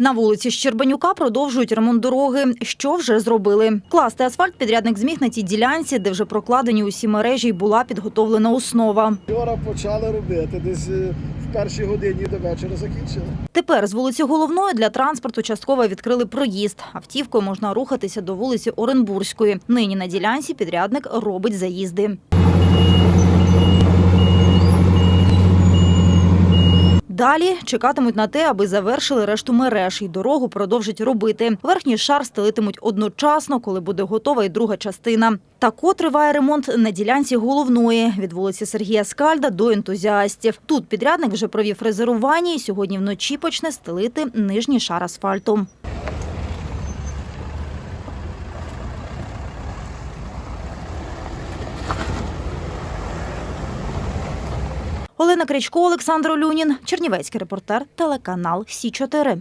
На вулиці Щербанюка продовжують ремонт дороги. Що вже зробили? Класти асфальт підрядник зміг на тій ділянці, де вже прокладені усі мережі й була підготовлена основа. Вчора почали робити, десь е, в першій годині до вечора закінчили. Тепер з вулиці Головної для транспорту частково відкрили проїзд. Автівкою можна рухатися до вулиці Оренбурзької. Нині на ділянці підрядник робить заїзди. Далі чекатимуть на те, аби завершили решту мереж і дорогу продовжать робити. Верхній шар стелитимуть одночасно, коли буде готова і друга частина. Тако триває ремонт на ділянці головної від вулиці Сергія Скальда до ентузіастів. Тут підрядник вже провів фрезерування і сьогодні вночі почне стелити нижній шар асфальту. Олена Кричко, Олександр Олюнін, Чернівецький репортер, телеканал Сі 4